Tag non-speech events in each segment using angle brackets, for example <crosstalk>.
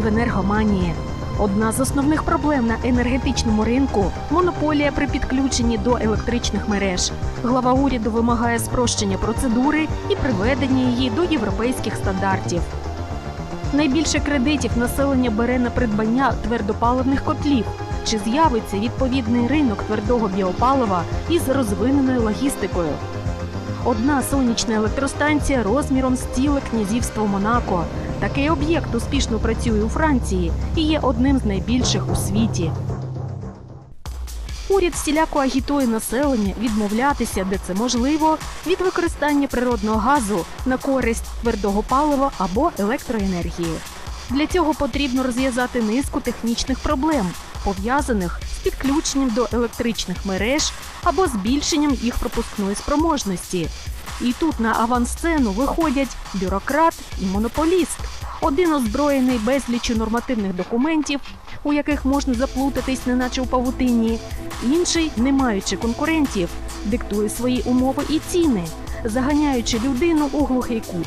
В енергоманії. Одна з основних проблем на енергетичному ринку монополія при підключенні до електричних мереж. Глава уряду вимагає спрощення процедури і приведення її до європейських стандартів. Найбільше кредитів населення бере на придбання твердопаливних котлів. Чи з'явиться відповідний ринок твердого біопалива із розвиненою логістикою? Одна сонячна електростанція розміром з ціле князівство Монако. Такий об'єкт успішно працює у Франції і є одним з найбільших у світі. Уряд всіляко агітує населення відмовлятися, де це можливо, від використання природного газу на користь твердого палива або електроенергії. Для цього потрібно розв'язати низку технічних проблем, пов'язаних з підключенням до електричних мереж або збільшенням їх пропускної спроможності. І тут на авансцену виходять бюрократ і монополіст, один озброєний безліччю нормативних документів, у яких можна заплутатись, неначе у павутині, інший, не маючи конкурентів, диктує свої умови і ціни, заганяючи людину у глухий кут.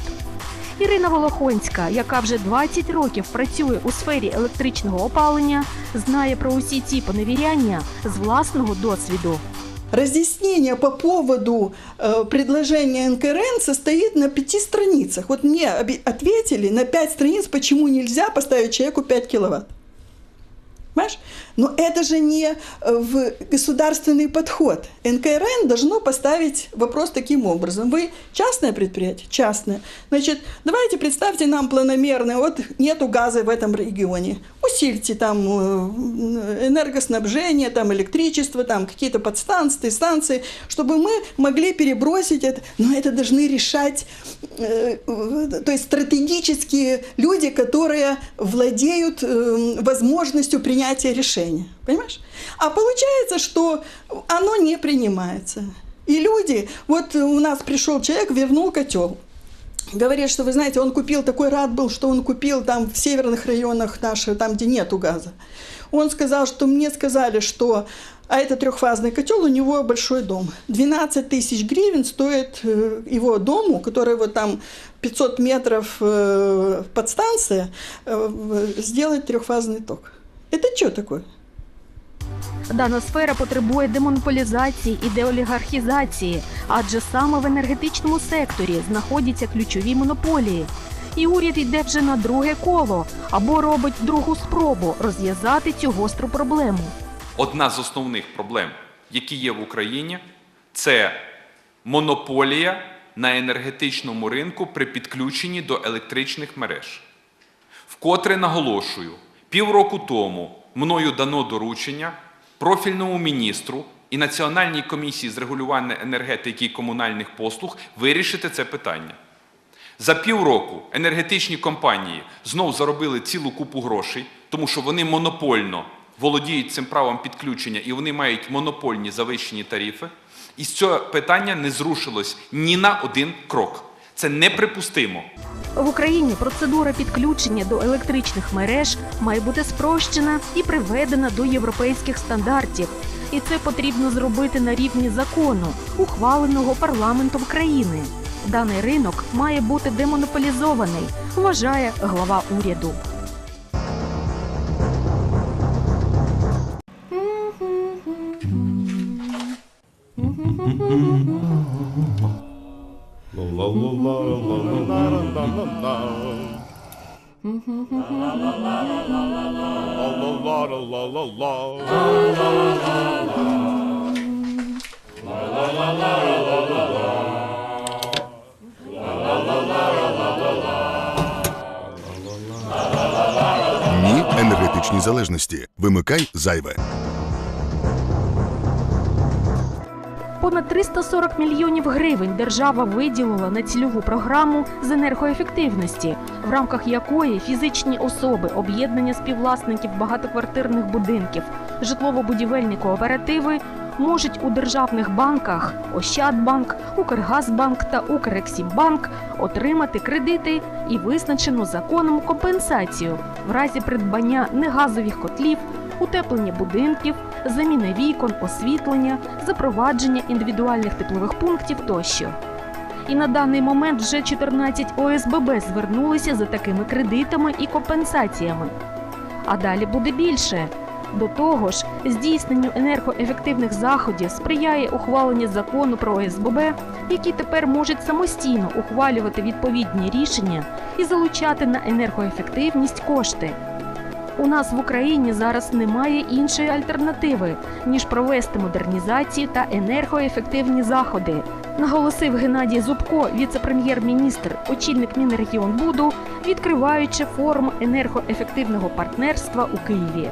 Ірина Волохонська, яка вже 20 років працює у сфері електричного опалення, знає про усі ці поневіряння з власного досвіду. Разъяснение по поводу э, предложения НКРН состоит на пяти страницах. Вот мне ответили на пять страниц, почему нельзя поставить человеку 5 киловатт. Понимаешь? Но это же не э, в государственный подход. НКРН должно поставить вопрос таким образом. Вы частное предприятие? Частное. Значит, давайте представьте нам планомерно, вот нету газа в этом регионе. Усильте там э, энергоснабжение, там электричество, там какие-то подстанции, станции, чтобы мы могли перебросить это. Но это должны решать, э, то есть стратегические люди, которые владеют возможностью принятия решения. Понимаешь? А получается, что оно не принимается. И люди, вот у нас пришел человек, вернул котел. Говорит, что, вы знаете, он купил, такой рад был, что он купил там в северных районах наших, там, где нету газа. Он сказал, что мне сказали, что а это трехфазный котел, у него большой дом. 12 тысяч гривен стоит э, его дому, который вот там 500 метров э, подстанция, э, сделать трехфазный ток. Это что такое? Дана сфера потребує демонополізації і деолігархізації, адже саме в енергетичному секторі знаходяться ключові монополії. І уряд йде вже на друге коло або робить другу спробу розв'язати цю гостру проблему. Одна з основних проблем, які є в Україні, це монополія на енергетичному ринку при підключенні до електричних мереж. Вкотре наголошую, півроку тому мною дано доручення профільному міністру і Національній комісії з регулювання енергетики і комунальних послуг вирішити це питання. За півроку енергетичні компанії знов заробили цілу купу грошей, тому що вони монопольно володіють цим правом підключення і вони мають монопольні завищені тарифи. І з цього питання не зрушилось ні на один крок. Це неприпустимо. В Україні процедура підключення до електричних мереж має бути спрощена і приведена до європейських стандартів. І це потрібно зробити на рівні закону, ухваленого парламентом країни. Даний ринок має бути демонополізований, вважає глава уряду. Ні енергетичній залежності. Вимикай зайве. Понад 340 мільйонів гривень держава виділила на цільову програму з енергоефективності, в рамках якої фізичні особи, об'єднання співвласників багатоквартирних будинків, житлово-будівельні кооперативи можуть у державних банках Ощадбанк, Укргазбанк та Укрексімбанк отримати кредити і визначену законом компенсацію в разі придбання негазових котлів, утеплення будинків, заміни вікон, освітлення, запровадження індивідуальних теплових пунктів тощо. І на даний момент вже 14 ОСББ звернулися за такими кредитами і компенсаціями. А далі буде більше. До того ж, здійсненню енергоефективних заходів сприяє ухвалення закону про ОСББ, які тепер можуть самостійно ухвалювати відповідні рішення і залучати на енергоефективність кошти. У нас в Україні зараз немає іншої альтернативи, ніж провести модернізацію та енергоефективні заходи, наголосив Геннадій Зубко, віце-прем'єр-міністр, очільник Мінрегіонбуду, відкриваючи форум енергоефективного партнерства у Києві.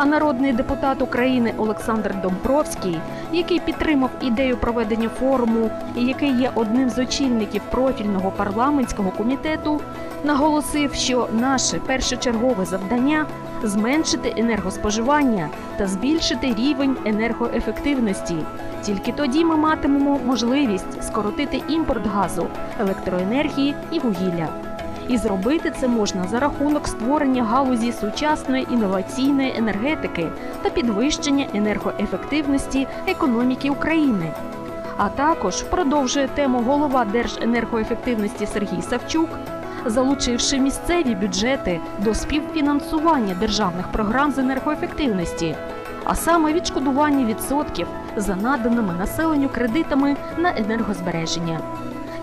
А народний депутат України Олександр Домбровський, який підтримав ідею проведення форуму і який є одним з очільників профільного парламентського комітету, наголосив, що наше першочергове завдання зменшити енергоспоживання та збільшити рівень енергоефективності. Тільки тоді ми матимемо можливість скоротити імпорт газу, електроенергії і вугілля. І зробити це можна за рахунок створення галузі сучасної інноваційної енергетики та підвищення енергоефективності економіки України. А також продовжує тему голова Держенергоефективності Сергій Савчук, залучивши місцеві бюджети до співфінансування державних програм з енергоефективності, а саме відшкодування відсотків за наданими населенню кредитами на енергозбереження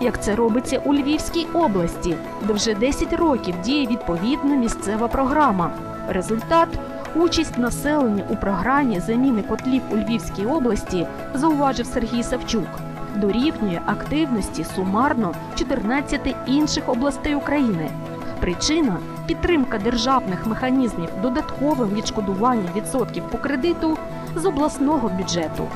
як це робиться у Львівській області, де вже 10 років діє відповідна місцева програма. Результат участь населення у програмі заміни котлів у Львівській області, зауважив Сергій Савчук, дорівнює активності сумарно 14 інших областей України. Причина підтримка державних механізмів додатковим відшкодуванням відсотків по кредиту з обласного бюджету.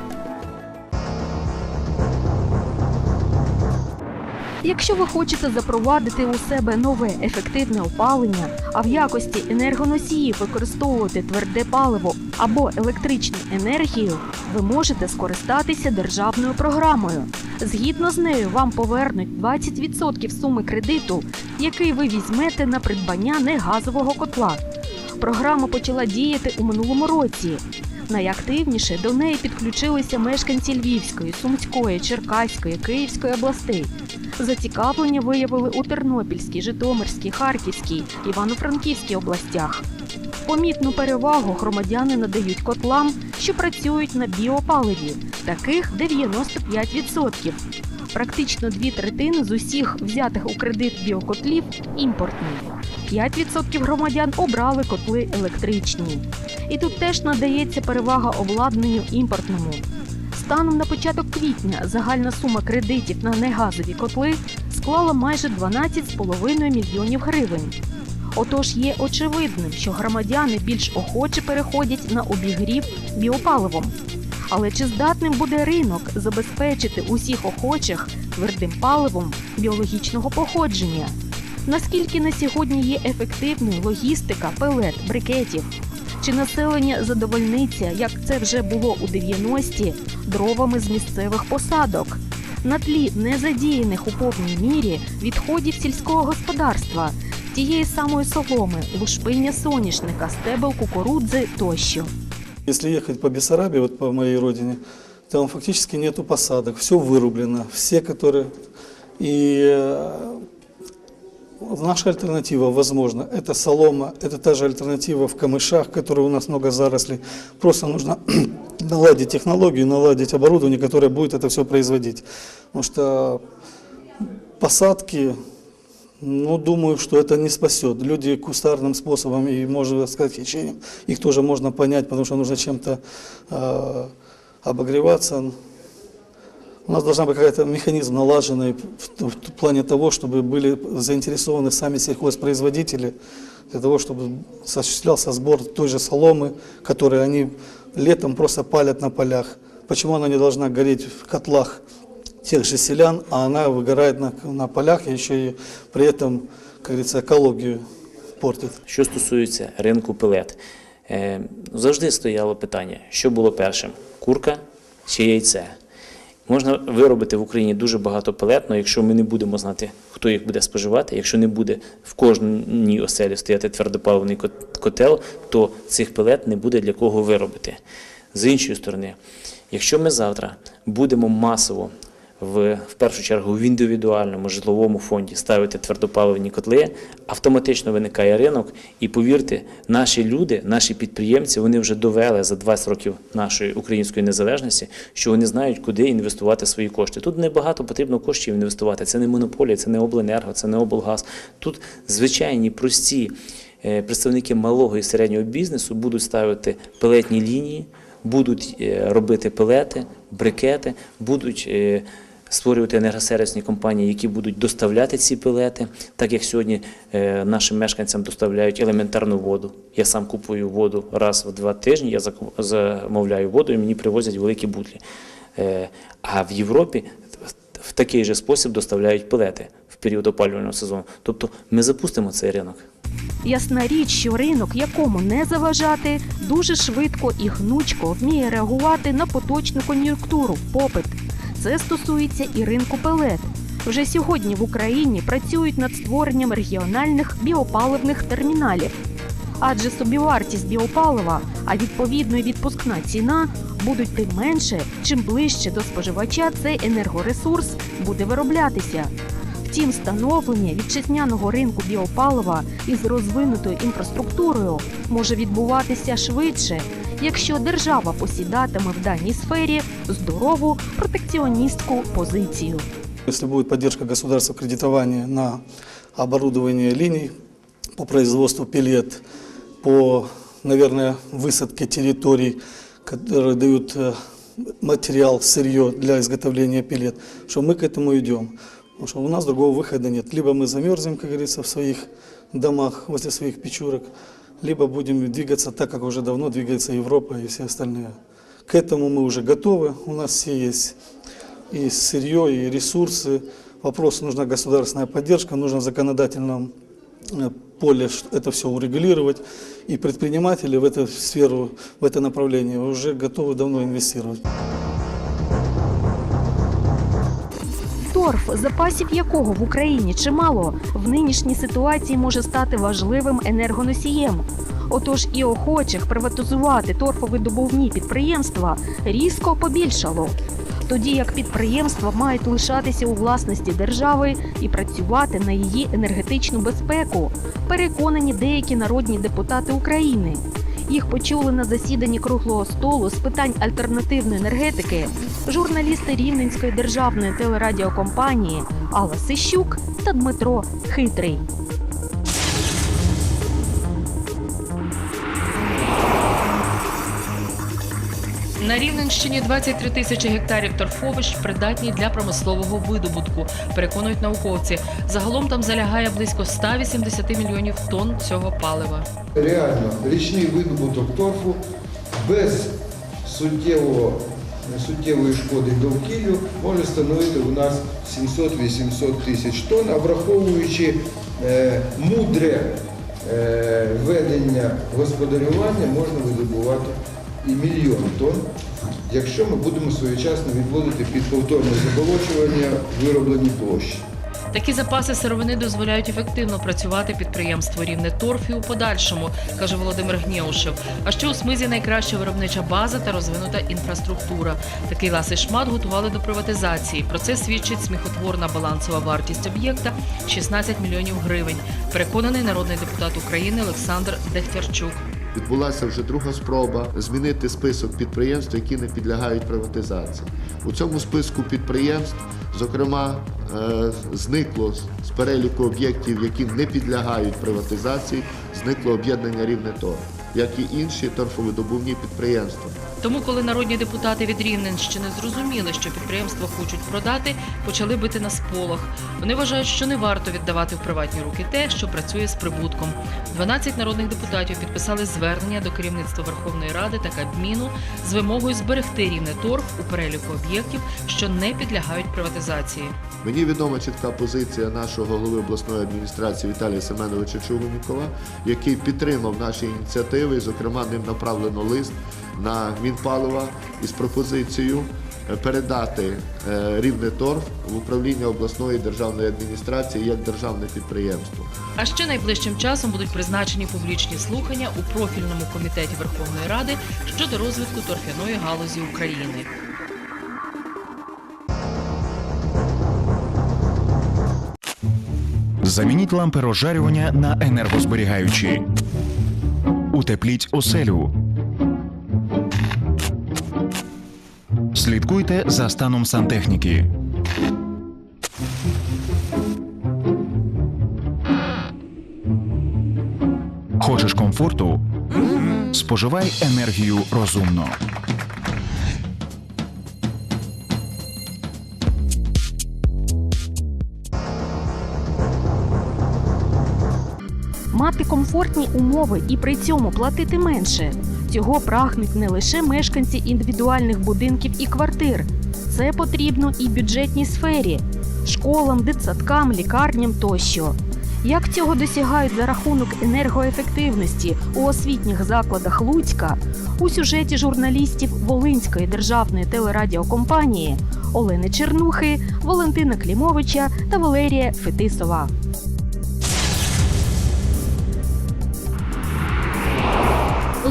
Якщо ви хочете запровадити у себе нове ефективне опалення, а в якості енергоносіїв використовувати тверде паливо або електричну енергію, ви можете скористатися державною програмою. Згідно з нею, вам повернуть 20% суми кредиту, який ви візьмете на придбання негазового котла. Програма почала діяти у минулому році. Найактивніше до неї підключилися мешканці Львівської, Сумської, Черкаської, Київської областей. Зацікавлення виявили у Тернопільській, Житомирській, Харківській, Івано-Франківській областях. Помітну перевагу громадяни надають котлам, що працюють на біопаливі, таких 95%. Практично дві третини з усіх взятих у кредит біокотлів імпортні. 5% громадян обрали котли електричні. І тут теж надається перевага обладнанню імпортному. Станом на початок квітня загальна сума кредитів на негазові котли склала майже 12,5 мільйонів гривень. Отож є очевидним, що громадяни більш охоче переходять на обігрів біопаливом. Але чи здатним буде ринок забезпечити усіх охочих твердим паливом біологічного походження? Наскільки на сьогодні є ефективною логістика пелет, брикетів? Чи населення задовольниться, як це вже було у 90-ті, дровами з місцевих посадок? На тлі незадіяних у повній мірі відходів сільського господарства, тієї самої соломи, лушпиння соняшника, стебел кукурудзи тощо. Если ехать по Бессарабии, вот по моей родине, там фактически нету посадок, все вырублено, все, которые... И э, наша альтернатива, возможно, это солома, это та же альтернатива в камышах, которые у нас много зарослей. Просто нужно <clears throat> наладить технологию, наладить оборудование, которое будет это все производить. Потому что посадки, ну, думаю, что это не спасет. Люди кустарным способом и, можно сказать, хищением, их тоже можно понять, потому что нужно чем-то э, обогреваться. У нас должна быть какой-то механизм налаженный в, в плане того, чтобы были заинтересованы сами сельхозпроизводители, для того, чтобы осуществлялся сбор той же соломы, которую они летом просто палят на полях. Почему она не должна гореть в котлах тех же селян, а она выгорает на, на полях и еще и при этом, как говорится, экологию портит. Що стосується ринку пелет, е, завжди стояло питання, що було першим: курка чи яйце. Можна виробити в Україні дуже багато пелетно, якщо ми не будемо знати, хто їх буде споживати, якщо не буде в кожній оселі стояти твердопаливний кот- котел, то цих пелет не буде для кого виробити. З іншої сторони, якщо ми завтра будемо масово в, в першу чергу в індивідуальному житловому фонді ставити твердопаливні котли, автоматично виникає ринок. І повірте, наші люди, наші підприємці, вони вже довели за 20 років нашої української незалежності, що вони знають, куди інвестувати свої кошти. Тут небагато потрібно коштів інвестувати. Це не монополія, це не обленерго, це не облгаз. Тут звичайні прості е, представники малого і середнього бізнесу будуть ставити пелетні лінії, будуть е, робити пелети, брикети, будуть е, створювати енергосервісні компанії, які будуть доставляти ці пелети, так як сьогодні е, нашим мешканцям доставляють елементарну воду. Я сам купую воду раз в два тижні, я замовляю воду і мені привозять великі бутлі. Е, А в Європі в такий же спосіб доставляють пелети в період опалювального сезону. Тобто ми запустимо цей ринок. Ясна річ, що ринок, якому не заважати, дуже швидко і гнучко вміє реагувати на поточну кон'юнктуру, попит. Це стосується і ринку пелет. Вже сьогодні в Україні працюють над створенням регіональних біопаливних терміналів. Адже собівартість біопалива, а відповідно і відпускна ціна будуть тим менше, чим ближче до споживача цей енергоресурс буде вироблятися. Втім, встановлення вітчизняного ринку біопалива із розвинутою інфраструктурою може відбуватися швидше, якщо держава посідатиме в даній сфері здорову протекціоністську позицію. Если будет поддержка государства кредитования на оборудование линий по производству пилет, по, наверное, высадке территорий, которые дают э, материал, сырье для изготовления пилет, что мы к этому идем. Потому что у нас другого выхода нет. Либо мы замерзнем, как говорится, в своих домах, возле своих печурок, либо будем двигаться так, как уже давно двигается Европа и все остальные. К этому мы уже готовы. У нас все есть и сырье, и ресурсы. Вопрос, нужна государственная поддержка, нужно в законодательном э, поле это все урегулировать. И предприниматели в эту сферу, в это направление уже готовы давно инвестировать. Торф, запасів якого в Україні чимало, в нинішній ситуації може стати важливим енергоносієм. Отож і охочих приватизувати торфовидобувні підприємства різко побільшало. Тоді як підприємства мають лишатися у власності держави і працювати на її енергетичну безпеку, переконані деякі народні депутати України. Їх почули на засіданні круглого столу з питань альтернативної енергетики журналісти Рівненської державної телерадіокомпанії Алла Сищук та Дмитро Хитрий. На Рівненщині 23 тисячі гектарів торфовищ придатні для промислового видобутку, переконують науковці. Загалом там залягає близько 180 мільйонів тонн цього палива. Реально, річний видобуток торфу без суттєвого, суттєвої шкоди довкіллю може становити у нас 700-800 тисяч тонн, а враховуючи е, мудре е, ведення господарювання, можна видобувати і мільйон тонн, якщо ми будемо своєчасно відводити під повторне заболочування вироблені площі. Такі запаси сировини дозволяють ефективно працювати підприємство рівне торф і у подальшому, каже Володимир Гнєушев. А ще у смизі найкраща виробнича база та розвинута інфраструктура. Такий ласий шмат готували до приватизації. Про це свідчить сміхотворна балансова вартість об'єкта 16 мільйонів гривень. Переконаний народний депутат України Олександр Дехтярчук. Відбулася вже друга спроба змінити список підприємств, які не підлягають приватизації. У цьому списку підприємств, зокрема, е, зникло з- переліку об'єктів, які не підлягають приватизації, зникло об'єднання рівне торф, як і інші торфовидобувні підприємства. Тому, коли народні депутати від Рівненщини зрозуміли, що підприємство хочуть продати, почали бити на сполох. Вони вважають, що не варто віддавати в приватні руки те, що працює з прибутком. 12 народних депутатів підписали звернення до керівництва Верховної Ради та Кабміну з вимогою зберегти рівне торф у переліку об'єктів, що не підлягають приватизації. Мені відома чітка позиція нашого голови обласної адміністрації Віталія Семеновича Чугунікова, який підтримав наші ініціативи. І, Зокрема, ним направлено лист на Мінпалива із пропозицією е, передати е, рівне торф в управління обласної державної адміністрації як державне підприємство. А ще найближчим часом будуть призначені публічні слухання у профільному комітеті Верховної Ради щодо розвитку торфяної галузі України. Замініть лампи розжарювання на енергозберігаючі. Утепліть оселю. Слідкуйте за станом сантехніки. Хочеш комфорту? Споживай енергію розумно. Мати комфортні умови і при цьому платити менше. Цього прагнуть не лише мешканці індивідуальних будинків і квартир. Це потрібно і бюджетній сфері школам, дитсадкам, лікарням тощо. Як цього досягають за рахунок енергоефективності у освітніх закладах Луцька у сюжеті журналістів Волинської державної телерадіокомпанії Олени Чернухи, Валентина Клімовича та Валерія Фетисова.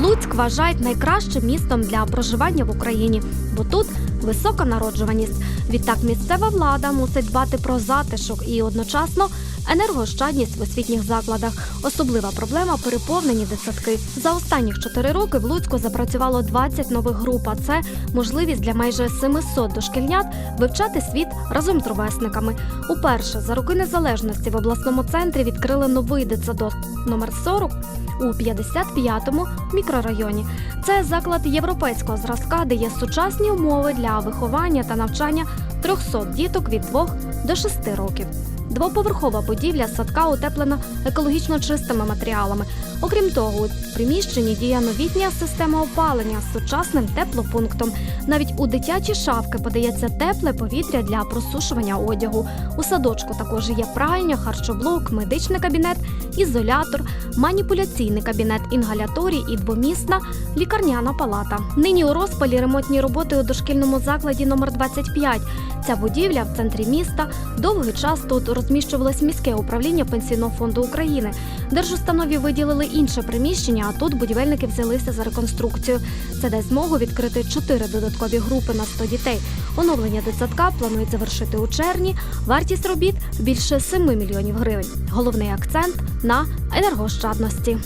Луцьк вважають найкращим містом для проживання в Україні, бо тут висока народжуваність. Відтак місцева влада мусить дбати про затишок і одночасно енергоощадність в освітніх закладах. Особлива проблема переповнені дитсадки. За останніх чотири роки в Луцьку запрацювало 20 нових груп. А це можливість для майже 700 дошкільнят вивчати світ разом з ровесниками. Уперше за роки незалежності в обласному центрі відкрили новий дитсадок номер 40 у 55-му мікрорайоні. Це заклад європейського зразка, де є сучасні умови для виховання та навчання 300 діток від 2 до 6 років. Двоповерхова будівля садка утеплена екологічно чистими матеріалами. Окрім того, у приміщенні діє новітня система опалення з сучасним теплопунктом. Навіть у дитячі шафки подається тепле повітря для просушування одягу. У садочку також є пральня, харчоблок, медичний кабінет, ізолятор, маніпуляційний кабінет, інгаляторій і двомісна лікарняна палата. Нині у розпалі ремонтні роботи у дошкільному закладі номер 25. Ця будівля в центрі міста. Довгий час тут розміщувалось міське управління пенсійного фонду України. Держустанові виділили інше приміщення, а тут будівельники взялися за реконструкцію. Це дасть змогу відкрити чотири додаткові групи на 100 дітей. Оновлення дитсадка планують завершити у червні. Вартість робіт більше 7 мільйонів гривень. Головний акцент на енергоощадності.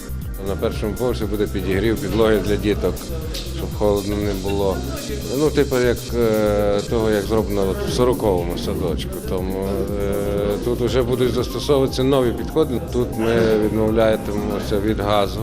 На першому поверсі буде підігрів підлоги для діток, щоб холодно не було. Ну, типу, як е, того, як зроблено от в 40-му садочку. Тому е, тут вже будуть застосовуватися нові підходи. Тут ми відмовляємося від газу.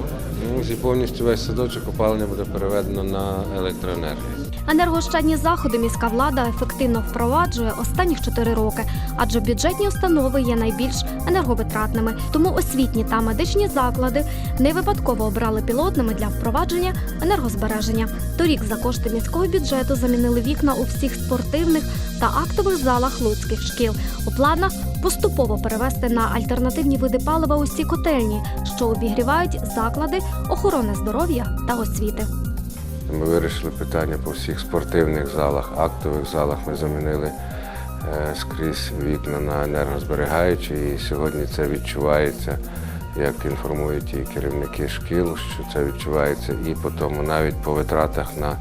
Ну, і повністю весь садочок опалення буде переведено на електроенергію. Енергоощадні заходи міська влада ефективно впроваджує останніх 4 роки, адже бюджетні установи є найбільш енерговитратними. Тому освітні та медичні заклади не випадково обрали пілотними для впровадження енергозбереження. Торік за кошти міського бюджету замінили вікна у всіх спортивних та актових залах луцьких шкіл. У планах поступово перевести на альтернативні види палива усі котельні, що обігрівають заклади охорони здоров'я та освіти. Ми вирішили питання по всіх спортивних залах, актових залах. Ми замінили е, скрізь вікна на енергозберігаючі, і сьогодні це відчувається, як інформують і керівники шкіл, що це відчувається і по тому, навіть по витратах на е,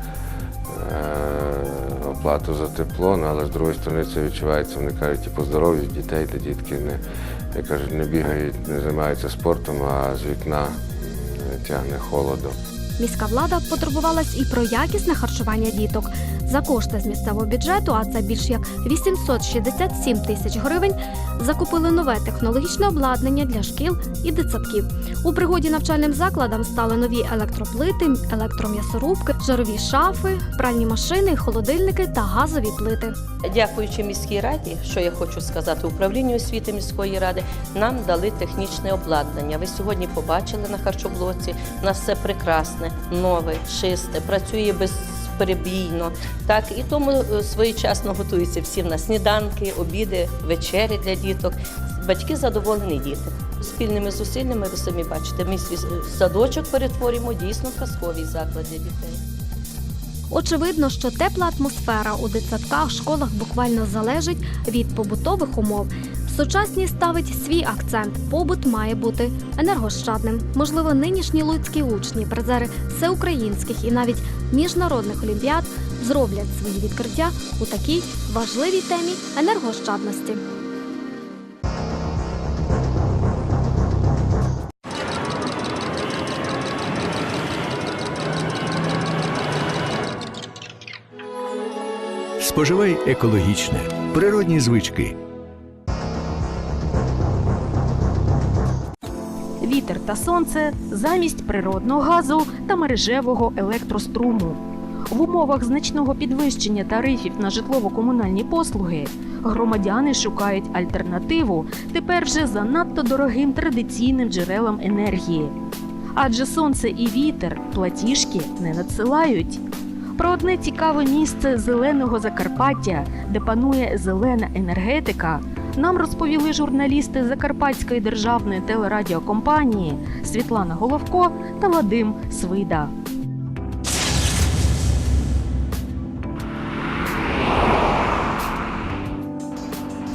оплату за тепло, ну, але з другої сторони це відчувається, вони кажуть, і по здоров'ю дітей, де дітки не, як кажуть, не бігають, не займаються спортом, а з вікна тягне холодом. Міська влада потурбувалась і про якісне харчування діток. За кошти з місцевого бюджету, а це більш як 867 тисяч гривень, закупили нове технологічне обладнання для шкіл і дитсадків. У пригоді навчальним закладам стали нові електроплити, електром'ясорубки, жарові шафи, пральні машини, холодильники та газові плити. Дякуючи міській раді, що я хочу сказати, управлінню освіти міської ради нам дали технічне обладнання. Ви сьогодні побачили на харчоблоці. У нас все прекрасне, нове, чисте, працює безперебійно. Так і тому е, своєчасно готуються всі на сніданки, обіди, вечері для діток. Батьки задоволені діти. Спільними зусиллями ви самі бачите, ми свій садочок перетворюємо дійсно в казковий заклад для дітей. Очевидно, що тепла атмосфера у дитсадках, школах буквально залежить від побутових умов. Сучасні ставить свій акцент. Побут має бути енергощадним. Можливо, нинішні луцькі учні, призери всеукраїнських і навіть міжнародних олімпіад зроблять свої відкриття у такій важливій темі енергощадності. Споживай екологічне, природні звички. Вітер та сонце замість природного газу та мережевого електроструму. В умовах значного підвищення тарифів на житлово-комунальні послуги громадяни шукають альтернативу тепер вже занадто дорогим традиційним джерелам енергії. Адже сонце і вітер платіжки не надсилають. Про одне цікаве місце зеленого Закарпаття, де панує зелена енергетика, нам розповіли журналісти Закарпатської державної телерадіокомпанії Світлана Головко та Вадим Свида.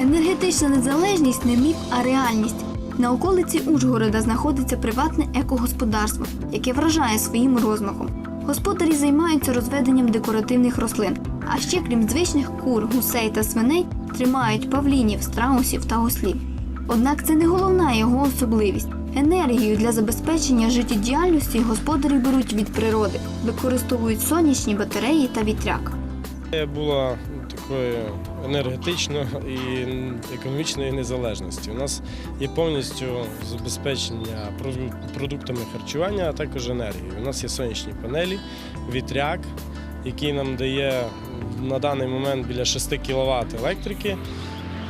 Енергетична незалежність не міф, а реальність. На околиці Ужгорода знаходиться приватне екогосподарство, яке вражає своїм розмахом. Господарі займаються розведенням декоративних рослин, а ще крім звичних кур, гусей та свиней, тримають павлінів, страусів та ослів. Однак це не головна його особливість. Енергію для забезпечення життєдіяльності господарі беруть від природи, використовують сонячні батареї та вітряк. Була такою енергетичною і економічної незалежності. У нас є повністю забезпечення продуктами харчування, а також енергією. У нас є сонячні панелі, вітряк, який нам дає на даний момент біля 6 кВт електрики.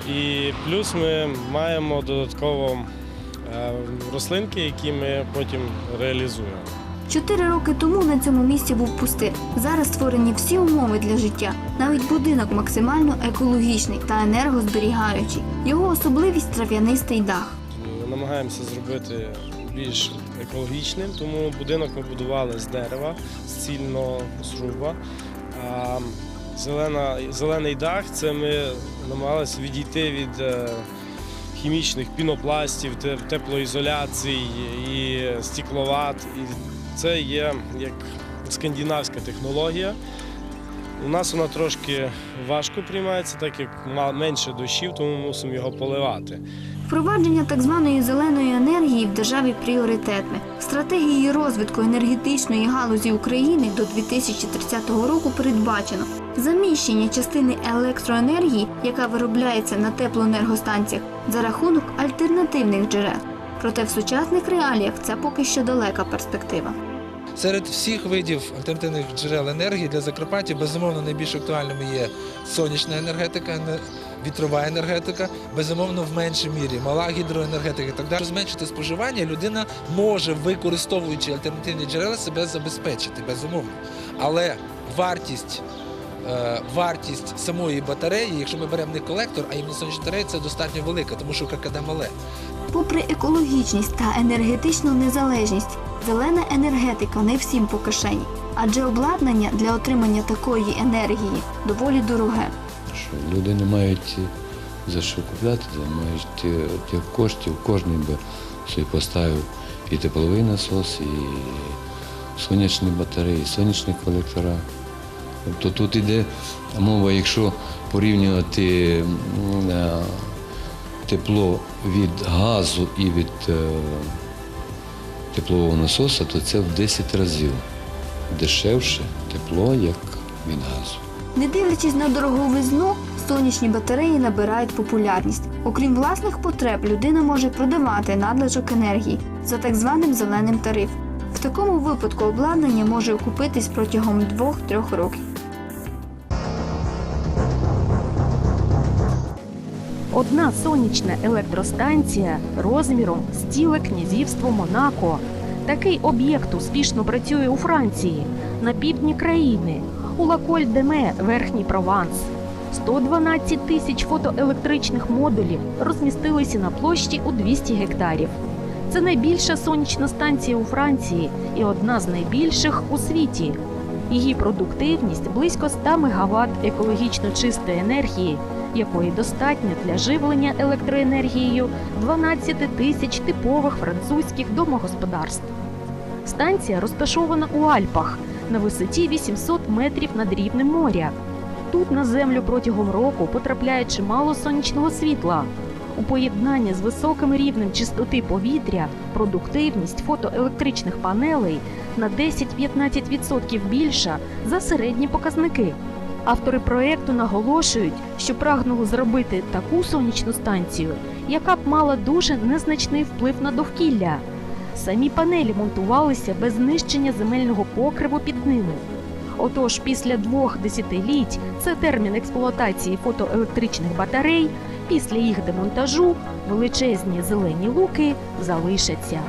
І плюс ми маємо додатково е, рослинки, які ми потім реалізуємо. Чотири роки тому на цьому місці був пустир. Зараз створені всі умови для життя. Навіть будинок максимально екологічний та енергозберігаючий. Його особливість трав'янистий дах. Намагаємося зробити більш екологічним, тому будинок ми будували з дерева, з цільного зруба. А зелений дах це ми намагалися відійти від е, хімічних пінопластів, теплоізоляцій і стекловат. І це є як скандинавська технологія. У нас вона трошки важко приймається, так як менше дощів, тому ми мусимо його поливати. Впровадження так званої зеленої енергії в державі пріоритетне. Стратегії розвитку енергетичної галузі України до 2030 року передбачено заміщення частини електроенергії, яка виробляється на теплоенергостанціях, за рахунок альтернативних джерел. Проте в сучасних реаліях це поки що далека перспектива. Серед всіх видів альтернативних джерел енергії для Закарпаття безумовно найбільш актуальними є сонячна енергетика, ене- вітрова енергетика, безумовно в меншій мірі мала гідроенергетика і так далі. Зменшити споживання людина може, використовуючи альтернативні джерела, себе забезпечити, безумовно. Але вартість. е, Вартість самої батареї, якщо ми беремо не колектор, а іменно сонячну батарею, це достатньо велика, тому що ККД мале. Попри екологічність та енергетичну незалежність, зелена енергетика не всім по кишені, адже обладнання для отримання такої енергії доволі дороге. Що люди не мають за що купляти, мають тих коштів. Кожен би собі поставив і тепловий насос, і сонячні батареї, і сонячні колектора. Тобто тут іде мова, якщо порівнювати е, тепло від газу і від е, теплового насоса, то це в 10 разів дешевше тепло, як від газу. Не дивлячись на дороговизну, сонячні батареї набирають популярність. Окрім власних потреб, людина може продавати надлишок енергії за так званим зеленим тарифом. В такому випадку обладнання може окупитись протягом 2-3 років. Одна сонячна електростанція розміром з ціле князівство Монако. Такий об'єкт успішно працює у Франції, на півдні країни, у Лаколь-Деме, Верхній Прованс. 112 тисяч фотоелектричних модулів розмістилися на площі у 200 гектарів. Це найбільша сонячна станція у Франції і одна з найбільших у світі. Її продуктивність близько 100 МВт екологічно чистої енергії, якої достатньо для живлення електроенергією 12 тисяч типових французьких домогосподарств. Станція розташована у Альпах на висоті 800 метрів над рівнем моря. Тут на землю протягом року потрапляє чимало сонячного світла. У поєднанні з високим рівнем чистоти повітря продуктивність фотоелектричних панелей на 10-15% більша за середні показники. Автори проєкту наголошують, що прагнули зробити таку сонячну станцію, яка б мала дуже незначний вплив на довкілля. Самі панелі монтувалися без знищення земельного покриву під ними. Отож, після двох десятиліть це термін експлуатації фотоелектричних батарей. Після їх демонтажу величезні зелені луки залишаться.